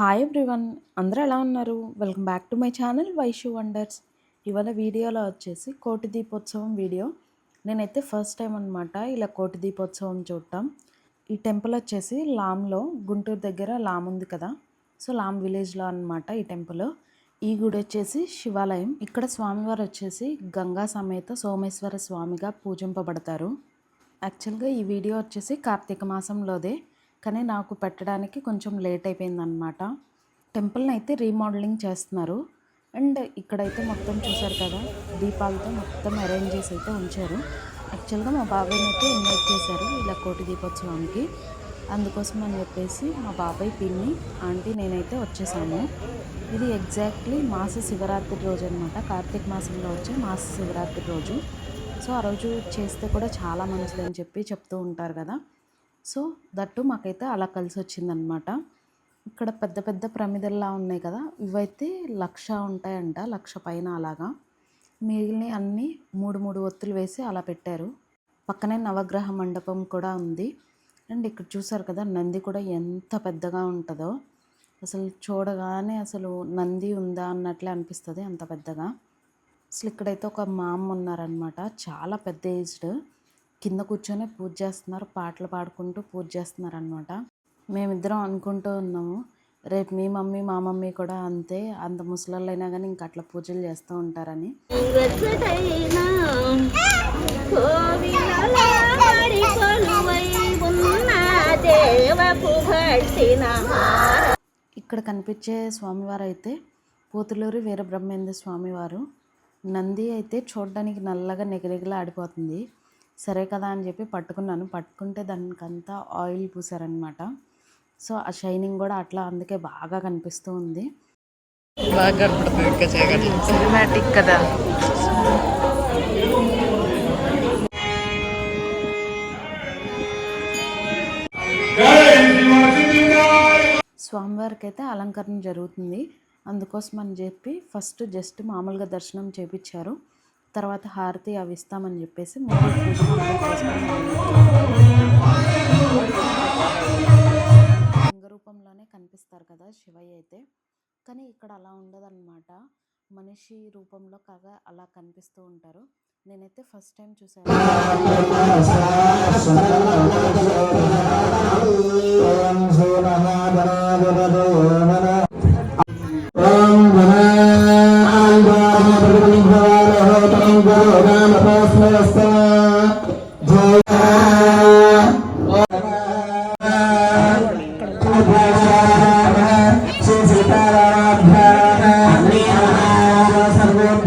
Hi everyone అందరూ ఎలా ఉన్నారు? Welcome back to my channel Vaishu wonders ఇవాళ వీడియోలో వచ్చేసి కోటి దీపోత్సవం వీడియో. నేనైతే ఫస్ట్ టైం అనమాట ఇలా కోటి దీపోత్సవం చూడటం. ఈ టెంపుల్ వచ్చేసి లామ్లో గుంటూరు దగ్గర లామ్ ఉంది కదా? సో లామ్ విలేజ్లో అనమాట ఈ టెంపుల్ ఈ గుడి వచ్చేసి శివాలయం. ఇక్కడ స్వామివారు వచ్చేసి గంగా సమేత సోమేశ్వర స్వామిగా పూజింపబడతారు. యాక్చువల్గా ఈ వీడియో వచ్చేసి కార్తీక మాసంలోదే. కానీ నాకు పెట్టడానికి కొంచెం లేట్ అయిపోయిందనమాట టెంపుల్ని అయితే రీమోడలింగ్ చేస్తున్నారు. అండ్ ఇక్కడైతే మొత్తం చూసారు కదా దీపాలతో మొత్తం అరేంజ్ చేసి అయితే ఉంచారు. యాక్చువల్గా మా బాబాయ్ని అయితే ఇన్వైట్ చేశారు ఇలా కోటి దీపోత్సవానికి. అందుకోసం అని చెప్పేసి మా బాబాయ్ పిన్ని ఆంటీ నేనైతే వచ్చేసాము. ఇది ఎగ్జాక్ట్లీ మాస శివరాత్రి రోజు అనమాట కార్తీక మాసంలో వచ్చే మాస శివరాత్రి రోజు. సో ఆ రోజు చేస్తే కూడా చాలా మంచిదని చెప్పి చెప్తూ ఉంటారు కదా. సో దట్టు మాకైతే అలా కలిసి వచ్చిందనమాట ఇక్కడ పెద్ద పెద్ద ప్రమిదల్లా ఉన్నాయి కదా ఇవైతే లక్ష ఉంటాయంట లక్ష పైన అలాగా. మిగిలిన అన్నీ మూడు మూడు ఒత్తులు వేసి అలా పెట్టారు. పక్కనే నవగ్రహ మండపం కూడా ఉంది. అండ్ ఇక్కడ చూసారు కదా నంది కూడా ఎంత పెద్దగా ఉంటుందో. అసలు చూడగానే అసలు నంది ఉందా అన్నట్లే అనిపిస్తుంది అంత పెద్దగా. అసలు ఇక్కడైతే ఒక మా అమ్మ ఉన్నారనమాట చాలా పెద్ద ఏజ్డ్. కింద కూర్చొని పూజ చేస్తున్నారు పాటలు పాడుకుంటూ పూజ చేస్తున్నారు అనమాట మేమిద్దరం అనుకుంటూ ఉన్నాము రేపు మీ మమ్మీ మా మమ్మీ కూడా అంతే అంత ముసలాళ్ళు అయినా కానీ ఇంకా అట్లా పూజలు చేస్తూ ఉంటారని. ఇక్కడ కనిపించే స్వామివారు అయితే పోతులూరి వీరబ్రహ్మేంద్ర స్వామివారు. నంది అయితే చూడడానికి నల్లగా నిగనిగలా ఆడిపోతుంది. సరే కదా అని చెప్పి పట్టుకున్నాను. పట్టుకుంటే దానికంతా ఆయిల్ పూసారనమాట సో ఆ షైనింగ్ కూడా అట్లా అందుకే బాగా కనిపిస్తూ ఉంది. బాగా సినిమాటిక్ కదా. స్వామివారికి అయితే అలంకరణ జరుగుతుంది. అందుకోసం అని చెప్పి ఫస్ట్ జస్ట్ మామూలుగా దర్శనం చేపించారు. తర్వాత హారతి అవి ఇస్తామని చెప్పేసి లింగ రూపంలోనే కనిపిస్తారు కదా శివయ్య అయితే. కానీ ఇక్కడ అలా ఉండదన్నమాట. మనిషి రూపంలో కాగా అలా కనిపిస్తూ ఉంటారు. నేనైతే ఫస్ట్ టైం చూసాను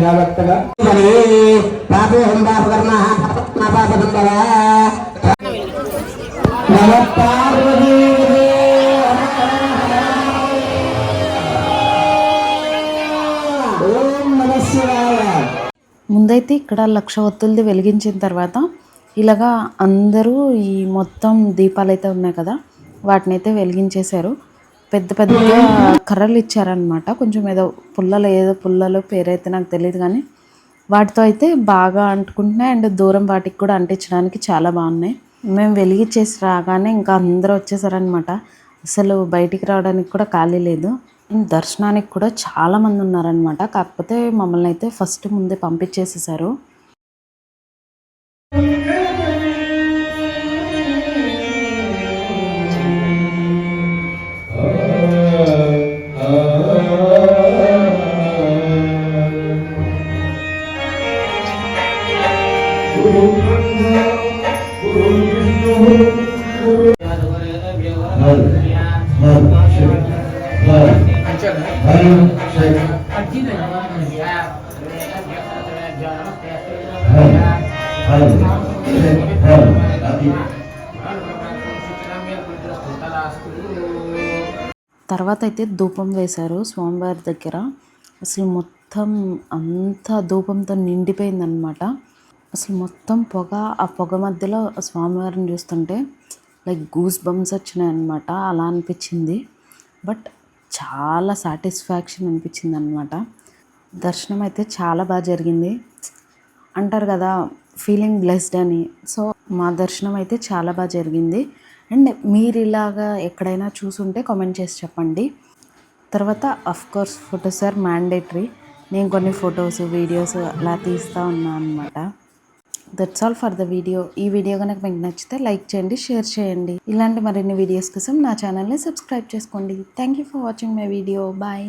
జాగ్రత్తగా పాపోహం పాపకర్మ ముందైతే ఇక్కడ లక్ష ఒత్తులది వెలిగించిన తర్వాత ఇలాగా అందరూ ఈ మొత్తం దీపాలు అయితే ఉన్నాయి కదా వాటిని అయితే వెలిగించేశారు. పెద్ద పెద్ద కర్రలు ఇచ్చారనమాట కొంచెం ఏదో పుల్లలు ఏదో పుల్లలు పేరైతే నాకు తెలియదు కానీ వాటితో అయితే బాగా అంటుకుంటున్నాయి. అండ్ దూరం వాటికి కూడా అంటించడానికి చాలా బాగున్నాయి. మేము వెలిగించేసి రాగానే ఇంకా అందరూ వచ్చేసారనమాట అసలు బయటికి రావడానికి కూడా ఖాళీ లేదు. దర్శనానికి కూడా చాలా మంది ఉన్నారనమాట కాకపోతే మమ్మల్ని అయితే ఫస్ట్ ముందే పంపించేసేసారు. తర్వాత అయితే ధూపం వేశారు స్వామివారి దగ్గర. అసలు మొత్తం అంతా ధూపంతో నిండిపోయిందనమాట అసలు మొత్తం పొగ ఆ పొగ మధ్యలో స్వామివారిని చూస్తుంటే లైక్ గూస్ బంప్స్ అనమాట అలా అనిపించింది. బట్ చాలా సాటిస్ఫాక్షన్ అనిపించింది అనమాట దర్శనం అయితే చాలా బాగా జరిగింది. అంటారు కదా ఫీలింగ్ బ్లెస్డ్ అని. సో మా దర్శనం అయితే చాలా బాగా జరిగింది. అండ్ మీరు ఇలాగా ఎక్కడైనా చూసుంటే కామెంట్ చేసి చెప్పండి. తర్వాత కోర్స్ ఫొటోస్ ఆర్ మ్యాండేటరీ నేను కొన్ని ఫొటోస్ వీడియోస్ అలా తీస్తూ ఉన్నాను అనమాట that's all for the video ఈ వీడియో కనుక మీకు నచ్చితే లైక్ చేయండి షేర్ చేయండి. ఇలాంటి మరిన్ని వీడియోస్ కోసం నా ఛానల్ని సబ్స్క్రైబ్ చేసుకోండి. Thank you for watching my video bye